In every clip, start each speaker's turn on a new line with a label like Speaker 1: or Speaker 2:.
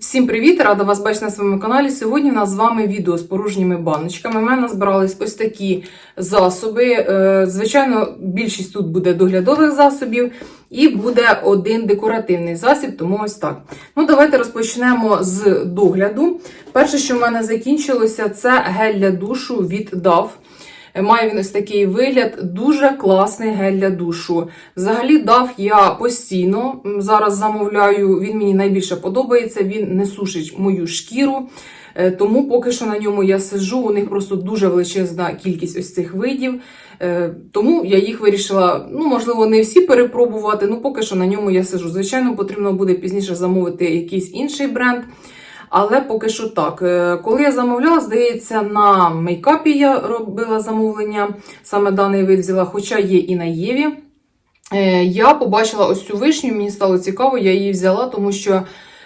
Speaker 1: Всім привіт! Рада вас бачити на своєму каналі. Сьогодні у нас з вами відео з порожніми баночками. У мене збирались ось такі засоби. Е, Звичайно, більшість тут буде доглядових засобів і буде один декоративний засіб, тому ось так. Ну, давайте розпочнемо з догляду. Перше, що в мене закінчилося, це гель для душу від DAV. Має він ось такий вигляд, дуже класний гель для душу. Взагалі, дав я постійно зараз замовляю. Він мені найбільше подобається. Він не сушить мою шкіру. Е, Тому поки що на ньому я сижу. У них просто дуже величезна кількість ось цих видів. Е, Тому я їх вирішила, ну можливо, не всі перепробувати. Ну поки що на ньому я сижу. Звичайно, потрібно буде пізніше замовити якийсь інший бренд. Але поки що так. Е, Коли я замовляла, здається, на мейкапі я робила замовлення, саме даний вид взяла, хоча є і на Єві. Е, Я побачила ось цю вишню, мені стало цікаво, я її взяла, тому що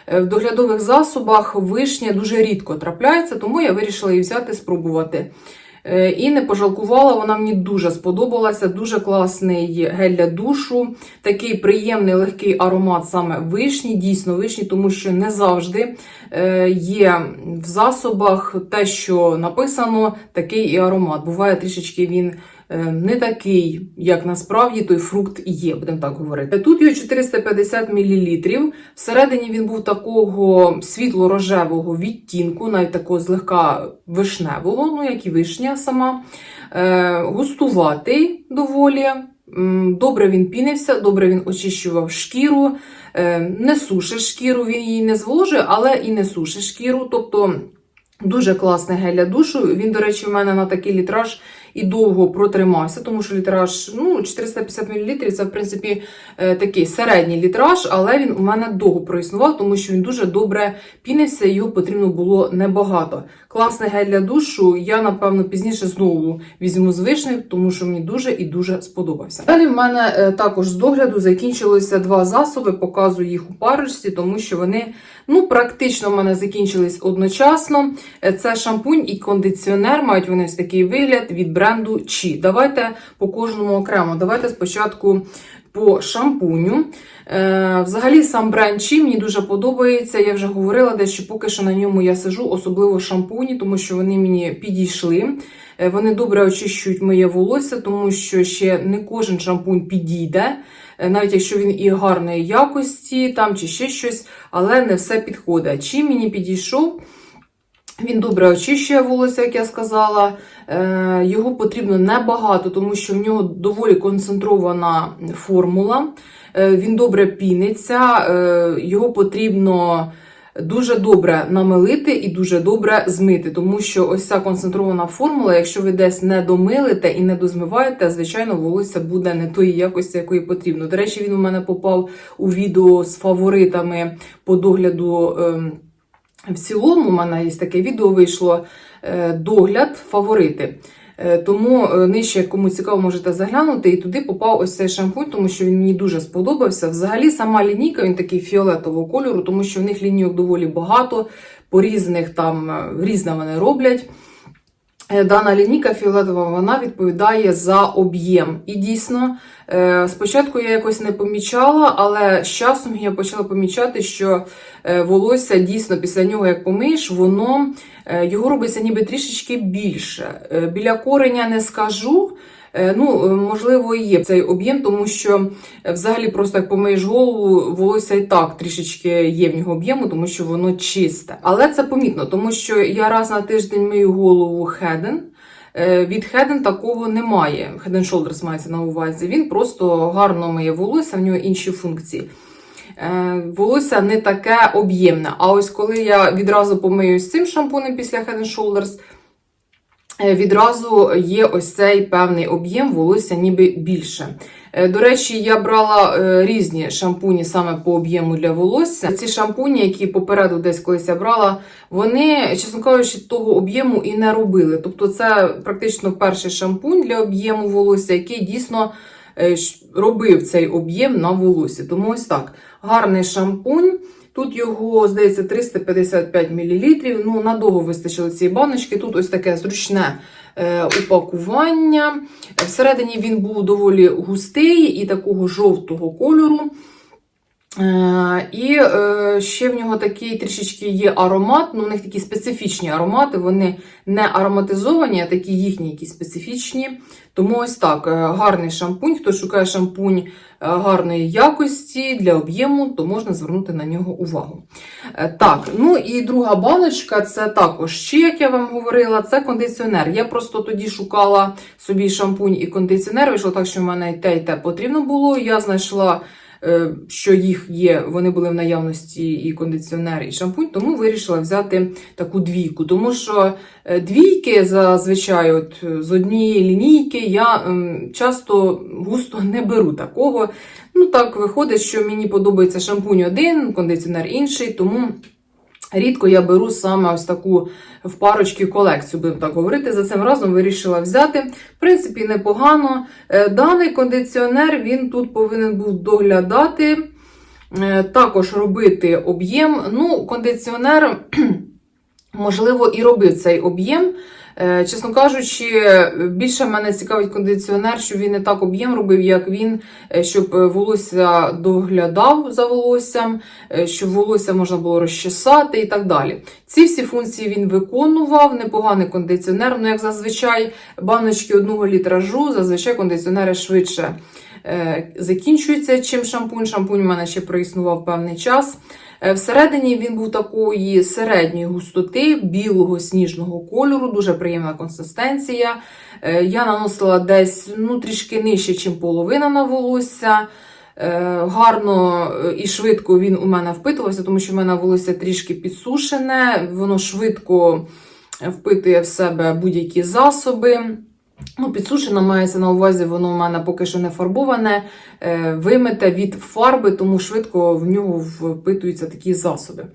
Speaker 1: е, в доглядових засобах вишня дуже рідко трапляється, тому я вирішила її взяти, спробувати. Е, І не пожалкувала, вона мені дуже сподобалася. Дуже класний гель для душу. Такий приємний легкий аромат саме вишні, дійсно вишні, тому що не завжди е, є в засобах те, що написано, такий і аромат. Буває трішечки він. Е, Не такий, як насправді той фрукт є, будемо так говорити. Тут його 450 мл. Всередині він був такого світло-рожевого відтінку, навіть такого злегка вишневого, ну як і вишня сама. Е, густуватий доволі. Добре він пінився, добре він очищував шкіру, е, не сушить шкіру, він її не зволожує, але і не сушить шкіру. Тобто дуже класний гель для душу. Він, до речі, в мене на такий літраж і довго протримався, тому що літраж ну, 450 мл це, в принципі, е, такий середній літраж, але він у мене довго проіснував, тому що він дуже добре пінився, його потрібно було небагато. Класний гель для душу. Я, напевно, пізніше знову візьму з вишнею, тому що мені дуже і дуже сподобався. Далі в мене е, також з догляду закінчилися два засоби, показую їх у парочці, тому що вони ну, практично в мене закінчились одночасно. Е, Це шампунь і кондиціонер, мають вони ось такий вигляд від бренду Чи. Давайте по кожному окремо. Давайте спочатку по шампуню. Е, взагалі, сам бренд Чи мені дуже подобається. Я вже говорила, де що поки що на ньому я сижу, особливо шампуні, тому що вони мені підійшли. Е, Вони добре очищують моє волосся, тому що ще не кожен шампунь підійде, е, навіть якщо він і гарної якості, там чи ще щось, але не все підходить. Чим мені підійшов? Він добре очищує волосся, як я сказала. Е, Його потрібно небагато, тому що в нього доволі концентрована формула. Е, Він добре піниться, е, його потрібно дуже добре намилити і дуже добре змити, тому що ось ця концентрована формула, якщо ви десь не домилите і не дозмиваєте, звичайно, волосся буде не тої якості, якої потрібно. До речі, він у мене попав у відео з фаворитами по догляду. В цілому, у мене є таке відео вийшло е, догляд, фаворити. Е, Тому е, нижче, кому цікаво, можете заглянути. І туди попав ось цей шампунь, тому що він мені дуже сподобався. Взагалі, сама лінійка, він такий фіолетового кольору, тому що в них лінійок доволі багато, по різних там різне вони роблять. Е, Дана лінійка фіолетова вона відповідає за об'єм. І дійсно, е, спочатку я якось не помічала, але з часом я почала помічати, що е, волосся дійсно після нього, як помиєш, воно його робиться ніби трішечки більше. Біля кореня не скажу. Е, Ну, е, можливо, і є цей об'єм, тому що е, взагалі просто як помиєш голову, волосся і так трішечки є в нього об'єму, тому що воно чисте. Але це помітно, тому що я раз на тиждень мию голову Хеден. Від Head такого немає. And Shoulders мається на увазі. Він просто гарно миє волосся, в нього інші функції. Волосся не таке об'ємне. А ось коли я відразу помию з цим шампунем після Head Shoulders, відразу є ось цей певний об'єм волосся ніби більше. Е, До речі, я брала е, різні шампуні саме по об'єму для волосся. Ці шампуні, які попереду десь колись я брала, вони, чесно кажучи, того об'єму і не робили. Тобто, це практично перший шампунь для об'єму волосся, який дійсно е, робив цей об'єм на волосі. Тому ось так. Гарний шампунь. Тут його, здається, 355 мл. Ну, надовго вистачило цієї баночки. Тут ось таке зручне е, упакування. Всередині він був доволі густий і такого жовтого кольору. Е, І е, ще в нього такий трішечки є аромат, ну, у них такі специфічні аромати, вони не ароматизовані, а такі їхні якісь специфічні. Тому ось так, е, гарний шампунь. Хто шукає шампунь е, гарної якості для об'єму, то можна звернути на нього увагу. Е, Так, ну і друга баночка це також ще, як я вам говорила, це кондиціонер. Я просто тоді шукала собі шампунь і кондиціонер. Вийшло так, що в мене і те, і те потрібно було. Я знайшла. Е, Що їх є, вони були в наявності і кондиціонер, і шампунь, тому вирішила взяти таку двійку. Тому що е, двійки зазвичай от, е, з однієї лінійки я ем, часто густо не беру такого. Ну так виходить, що мені подобається шампунь один, кондиціонер інший, тому рідко я беру саме ось таку в парочки колекцію, будемо так говорити. За цим разом вирішила взяти. В принципі, непогано. Е, Даний кондиціонер він тут повинен був доглядати, е, також робити об'єм. Ну, кондиціонер, можливо, і робив цей об'єм. Е, Чесно кажучи, більше мене цікавить кондиціонер, що він не так об'єм робив, як він, е, щоб е, волосся доглядав за волоссям, щоб волосся можна було розчесати і так далі. Ці всі функції він виконував, непоганий кондиціонер. Ну, як зазвичай, баночки одного літражу, зазвичай кондиціонери швидше е, закінчуються, чим шампунь. Шампунь у мене ще проіснував певний час. Е, Всередині він був такої середньої густоти, білого сніжного кольору, дуже приємна консистенція. Е, Я наносила десь ну, трішки нижче, ніж половина на волосся. Гарно і швидко він у мене впитувався, тому що в мене волосся трішки підсушене, воно швидко впитує в себе будь-які засоби. Ну, підсушено мається на увазі, воно в мене поки що не фарбоване, е, вимите від фарби, тому швидко в нього впитуються такі засоби.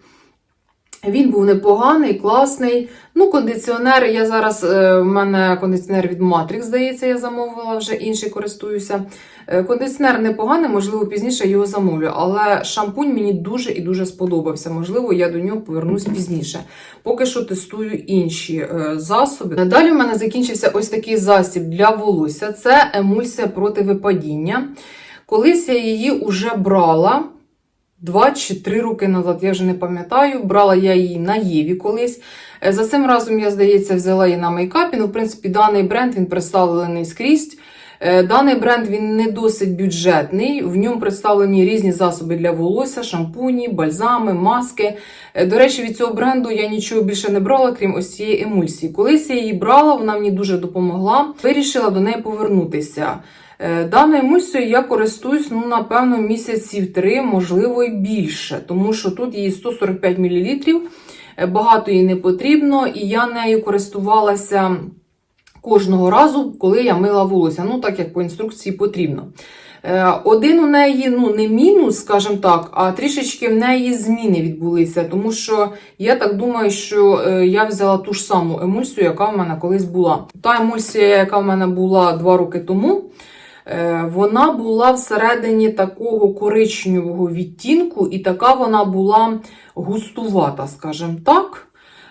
Speaker 1: Він був непоганий, класний. Ну, кондиціонер. Я зараз е, в мене кондиціонер від Matrix, здається, я замовила, вже інший користуюся. Е, кондиціонер непоганий, можливо, пізніше його замовлю, але шампунь мені дуже і дуже сподобався. Можливо, я до нього повернусь пізніше. Поки що тестую інші е, засоби. Далі в мене закінчився ось такий засіб для волосся. Це емульсія проти випадіння. Колись я її вже брала. Два чи три роки назад, я вже не пам'ятаю. Брала я її на Єві колись. Е, За цим разом, я, здається, взяла її на мейкапі. Ну, в принципі, даний бренд він представлений скрізь. Е, Даний бренд він не досить бюджетний. В ньому представлені різні засоби для волосся, шампуні, бальзами, маски. Е, До речі, від цього бренду я нічого більше не брала, крім ось цієї емульсії. Колись я її брала, вона мені дуже допомогла. Вирішила до неї повернутися. Е, Даною емульсією я користуюсь, ну, напевно, місяців три, можливо, і більше, тому що тут її 145 мл, е, багато їй не потрібно, і я нею користувалася кожного разу, коли я мила волосся. Ну, так як по інструкції потрібно. Е, Один у неї, ну, не мінус, скажімо так, а трішечки в неї зміни відбулися, тому що я так думаю, що я взяла ту ж саму емульсію, яка в мене колись була. Та емульсія, яка в мене була два роки тому. Е, Вона була всередині такого коричневого відтінку, і така вона була густувата, скажімо так.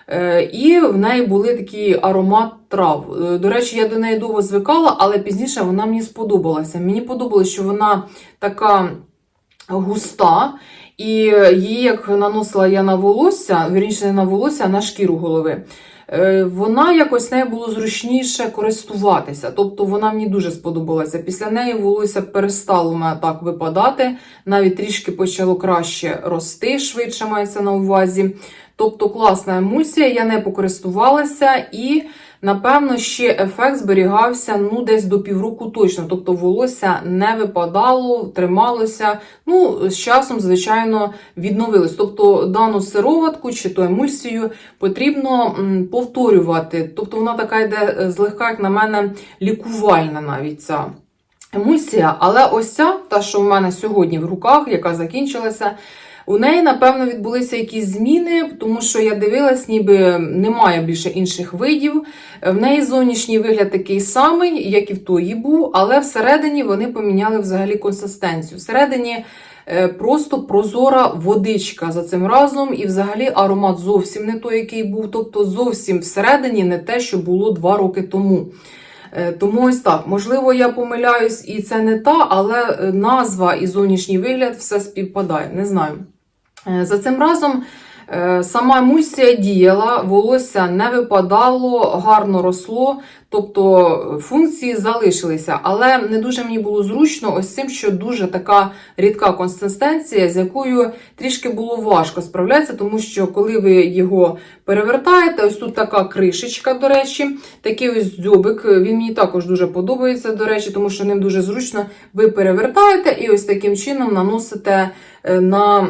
Speaker 1: Е, І в неї були такий аромат трав. Е, До речі, я до неї довго звикала, але пізніше вона мені сподобалася. Мені подобалося, що вона така густа, і її, як наносила я на волосся, вірніше не на волосся, а на шкіру голови. Е, Вона якось нею було зручніше користуватися. Тобто вона мені дуже сподобалася. Після неї волосся перестало мене так випадати, навіть трішки почало краще рости, швидше мається на увазі. Тобто класна емульсія, я не покористувалася і. Напевно, ще ефект зберігався ну, десь до півроку точно. Тобто волосся не випадало, трималося. Ну, з часом, звичайно, відновилось. Тобто дану сироватку чи то емульсію потрібно повторювати. Тобто вона така йде е, злегка, як на мене, лікувальна навіть ця емульсія. Але ось ця, та, що в мене сьогодні в руках, яка закінчилася. У неї, напевно, відбулися якісь зміни, тому що я дивилась, ніби немає більше інших видів. В неї зовнішній вигляд такий самий, як і в тої був, але всередині вони поміняли взагалі консистенцію. Всередині е, просто прозора водичка за цим разом, і взагалі аромат зовсім не той, який був. Тобто зовсім всередині не те, що було два роки тому. Е, Тому ось так. Можливо, я помиляюсь, і це не та, але е, назва і зовнішній вигляд все співпадає. Не знаю. Е, За цим разом е, сама емульсія діяла, волосся не випадало, гарно росло, тобто функції залишилися. Але не дуже мені було зручно ось цим, що дуже така рідка консистенція, з якою трішки було важко справлятися, тому що коли ви його перевертаєте, ось тут така кришечка, до речі, такий ось дзьобик, він мені також дуже подобається, до речі, тому що ним дуже зручно ви перевертаєте і ось таким чином наносите е, на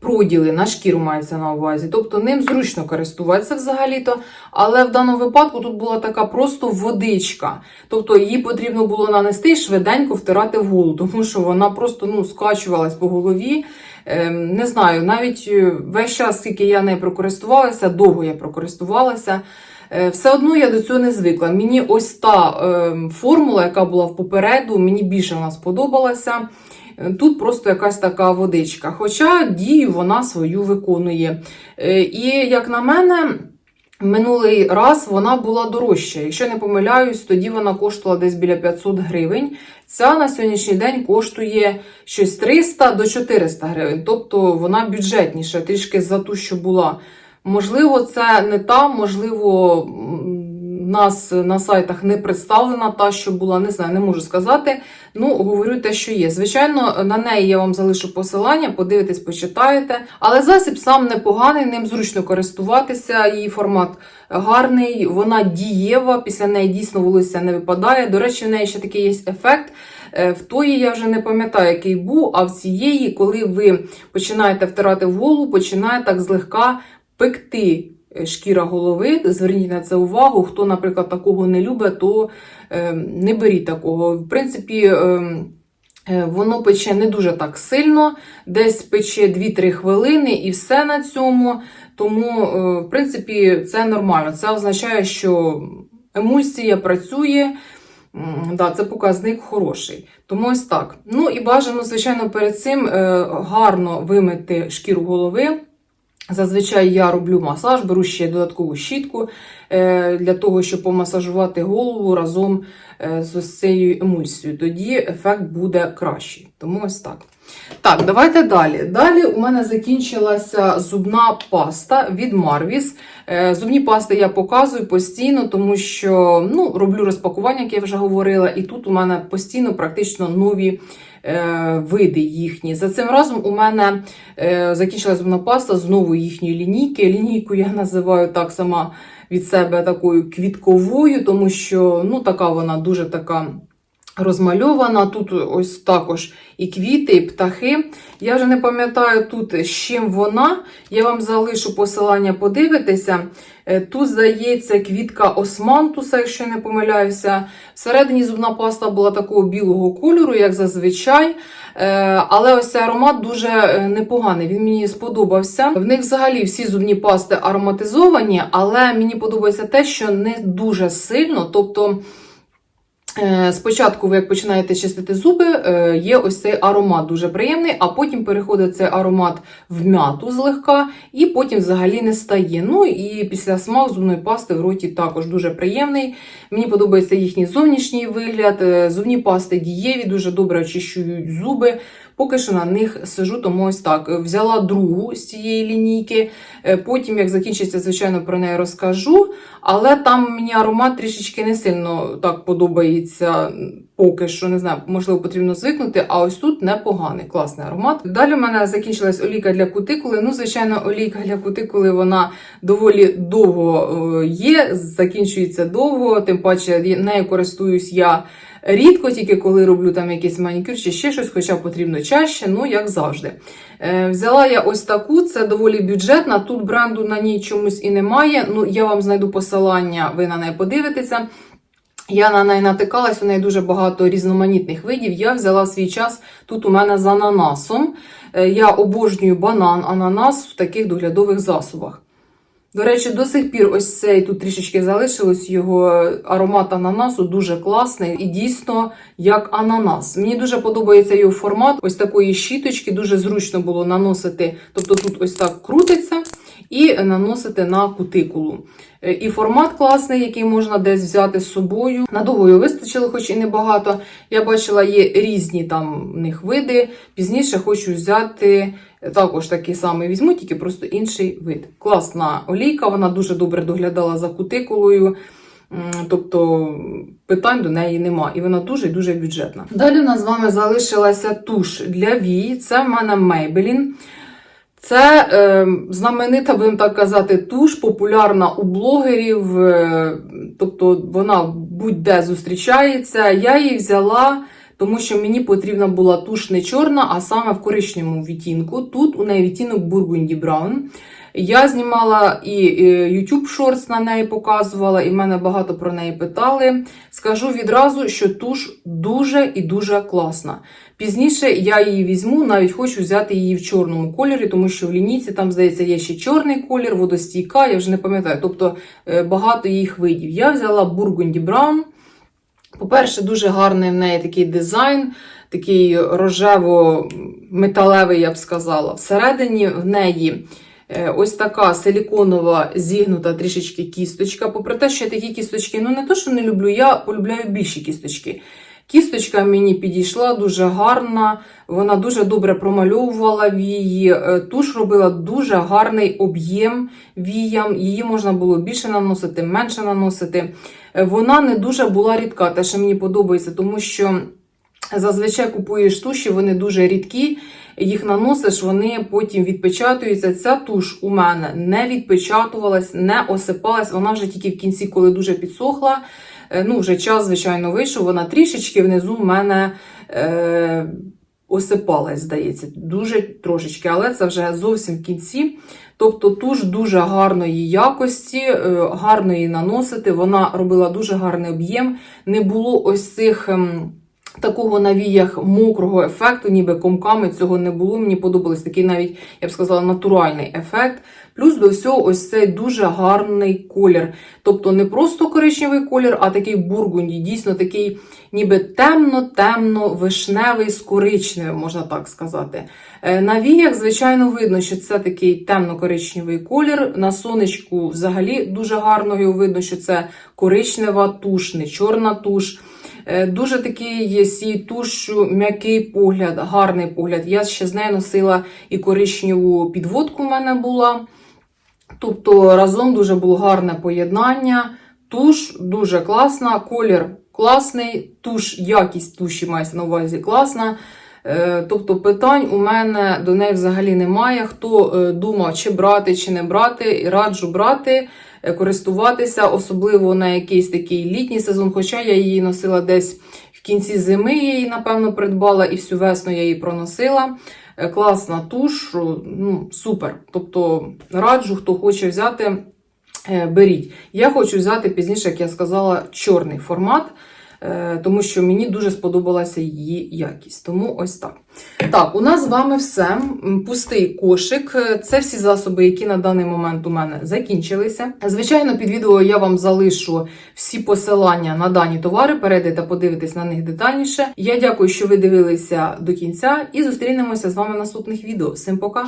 Speaker 1: проділи, на шкіру мається на увазі. Тобто ним зручно користуватися взагалі-то. Але в даному випадку тут була така просто водичка. Тобто її потрібно було нанести і швиденько втирати в голову, тому що вона просто ну, скачувалась по голові. Ем, не знаю, навіть е, весь час, скільки я нею прокористувалася, довго я прокористувалася. е, Все одно я до цього не звикла. Мені ось та ем, формула, яка була в попереду, мені більше вона сподобалася. Е, Тут просто якась така водичка. Хоча дію вона свою виконує. Е, І як на мене, минулий раз вона була дорожча. Якщо не помиляюсь, тоді вона коштувала десь біля 500 гривень. Ця на сьогоднішній день коштує щось 300 до 400 гривень. Тобто вона бюджетніша, трішки за ту, що була. Можливо, це не та, можливо, нас на сайтах не представлена та, що була, не знаю, не можу сказати. Ну, говорю те, що є. Звичайно, на неї я вам залишу посилання, подивитесь, почитаєте. Але засіб сам непоганий, ним зручно користуватися. Її формат гарний, вона дієва, після неї дійсно волосся не випадає. До речі, в неї ще такий є ефект. Е, В тої я вже не пам'ятаю, який був, а в цієї, коли ви починаєте втирати в голову, починає так злегка пекти шкіра голови. Зверніть на це увагу. Хто, наприклад, такого не любить, то е, не беріть такого. В принципі, е, е, воно пече не дуже так сильно, десь пече 2-3 хвилини і все на цьому. Тому, е, в принципі, це нормально. Це означає, що емульсія працює. Да, це показник хороший. Тому ось так. Ну і бажано, звичайно, перед цим е, гарно вимити шкіру голови. Зазвичай я роблю масаж, беру ще додаткову щітку е, для того, щоб помасажувати голову разом е, з цією емульсією. Тоді ефект буде кращий. Тому ось так. Так, давайте далі. Далі у мене закінчилася зубна паста від Marvis. Е, Зубні пасти я показую постійно, тому що ну, роблю розпакування, як я вже говорила, і тут у мене постійно практично нові е, види їхні. За цим разом у мене е, закінчилася зубна паста знову їхньої лінійки. Лінійку я називаю так сама від себе такою квітковою, тому що ну, така вона дуже така. Розмальована, тут ось також і квіти, і птахи. Я вже не пам'ятаю тут, з чим вона. Я вам залишу посилання подивитися. Е, Тут, здається, квітка османтуса, якщо я не помиляюся. Всередині зубна паста була такого білого кольору, як зазвичай. Е, Але ось цей аромат дуже е, непоганий. Він мені сподобався. В них взагалі всі зубні пасти ароматизовані, але мені подобається те, що не дуже сильно. Тобто. Е, Спочатку, ви як починаєте чистити зуби, е, є ось цей аромат дуже приємний, а потім переходить цей аромат в м'яту злегка, і потім взагалі не стає. Ну і після смак зубної пасти в роті також дуже приємний. Мені подобається їхній зовнішній вигляд. Е, Зубні пасти дієві, дуже добре очищують зуби. Поки що на них сижу, тому ось так. Взяла другу з цієї лінійки. Е, Потім, як закінчиться, звичайно, про неї розкажу. Але там мені аромат трішечки не сильно так подобається. Поки що не знаю, можливо, потрібно звикнути. А ось тут непоганий, класний аромат. Далі в мене закінчилась олійка для кутикули. Ну, звичайно, олійка для кутикули вона доволі довго е, є, закінчується довго, тим паче нею користуюсь я. Рідко, тільки коли роблю там якийсь манікюр чи ще щось, хоча потрібно чаще, ну як завжди. Е, взяла я ось таку, це доволі бюджетна. Тут бренду на ній чомусь і немає. Ну, я вам знайду посилання, ви на неї подивитеся. Я на неї натикалась, у неї дуже багато різноманітних видів. Я взяла свій час тут у мене з ананасом. Е, Я обожнюю банан, ананас в таких доглядових засобах. До речі, до сих пір ось цей тут трішечки залишилось його аромат ананасу дуже класний і дійсно як ананас. Мені дуже подобається його формат ось такої щіточки, дуже зручно було наносити. Тобто тут ось так крутиться, і наносите на кутикулу. Е, І формат класний, який можна десь взяти з собою. Надовго його вистачило, хоч і небагато. Я бачила, є різні там в них види. Пізніше хочу взяти також такий самий візьму, тільки просто інший вид. Класна олійка, вона дуже добре доглядала за кутикулою. Тобто питань до неї нема, і вона дуже і дуже бюджетна. Далі у нас з вами залишилася туш для вій. Це в мене Maybelline. Це е, знаменита, будемо так казати, туш, популярна у блогерів, е, тобто вона будь-де зустрічається. Я її взяла, тому що мені потрібна була туш не чорна, а саме в коричневому відтінку. Тут у неї відтінок Burgundy Brown. Я знімала і YouTube Shorts на неї показувала, і мене багато про неї питали. Скажу відразу, що туш дуже і дуже класна. Пізніше я її візьму, навіть хочу взяти її в чорному кольорі, тому що в лінійці там, здається, є ще чорний колір, водостійка, я вже не пам'ятаю. Тобто е, багато їх видів. Я взяла Burgundy Brown. По-перше, дуже гарний в неї такий дизайн, такий рожево-металевий, я б сказала. Всередині в неї е, ось така силіконова зігнута трішечки кісточка. Попри те, що я такі кісточки, ну не то, що не люблю, я полюбляю більші кісточки. Кісточка мені підійшла дуже гарна, вона дуже добре промальовувала вії. е, Туш робила дуже гарний об'єм віям. Її можна було більше наносити, менше наносити. Е, Вона не дуже була рідка, те, що мені подобається, тому що зазвичай купуєш туші, вони дуже рідкі. Їх наносиш, вони потім відпечатуються. Ця туш у мене не відпечатувалась, не осипалась. Вона вже тільки в кінці, коли дуже підсохла. Е, Ну, вже час, звичайно, вийшов. Вона трішечки внизу в мене е, осипалась, здається, дуже трошечки, але це вже зовсім в кінці. Тобто туш дуже гарної якості, е, гарно наносити. Вона робила дуже гарний об'єм. Не було ось цих. ем, Такого на віях мокрого ефекту, ніби комками цього не було. Мені подобалось такий навіть, я б сказала, натуральний ефект. Плюс до всього, ось цей дуже гарний колір. Тобто не просто коричневий колір, а такий бургунді. Дійсно такий, ніби темно-темно вишневий з коричневим, можна так сказати. Е, На віях, звичайно, видно, що це такий темно-коричневий колір. На сонечку взагалі дуже гарно його видно, що це коричнева туш, не чорна туш. Е, Дуже такий є з цією м'який погляд, гарний погляд. Я ще з нею носила і коричневу підводку в мене була. Тобто разом дуже було гарне поєднання. Туш дуже класна, колір класний, туш, якість туші мається на увазі класна. Е, Тобто питань у мене до неї взагалі немає. Хто е, думав, чи брати, чи не брати, раджу брати, користуватися, особливо на якийсь такий літній сезон. Хоча я її носила десь в кінці зими, я її, напевно, придбала, і всю весну я її проносила. Е, Класна туш, ну, супер. Тобто раджу, хто хоче взяти, е, беріть. Я хочу взяти пізніше, як я сказала, чорний формат. Е, Тому що мені дуже сподобалася її якість. Тому ось так. Так, у нас з вами все. Пустий кошик. Е, Це всі засоби, які на даний момент у мене закінчилися. Звичайно, під відео я вам залишу всі посилання на дані товари. Перейдете, подивитесь на них детальніше. Я дякую, що ви дивилися до кінця, і зустрінемося з вами в наступних відео. Всім пока!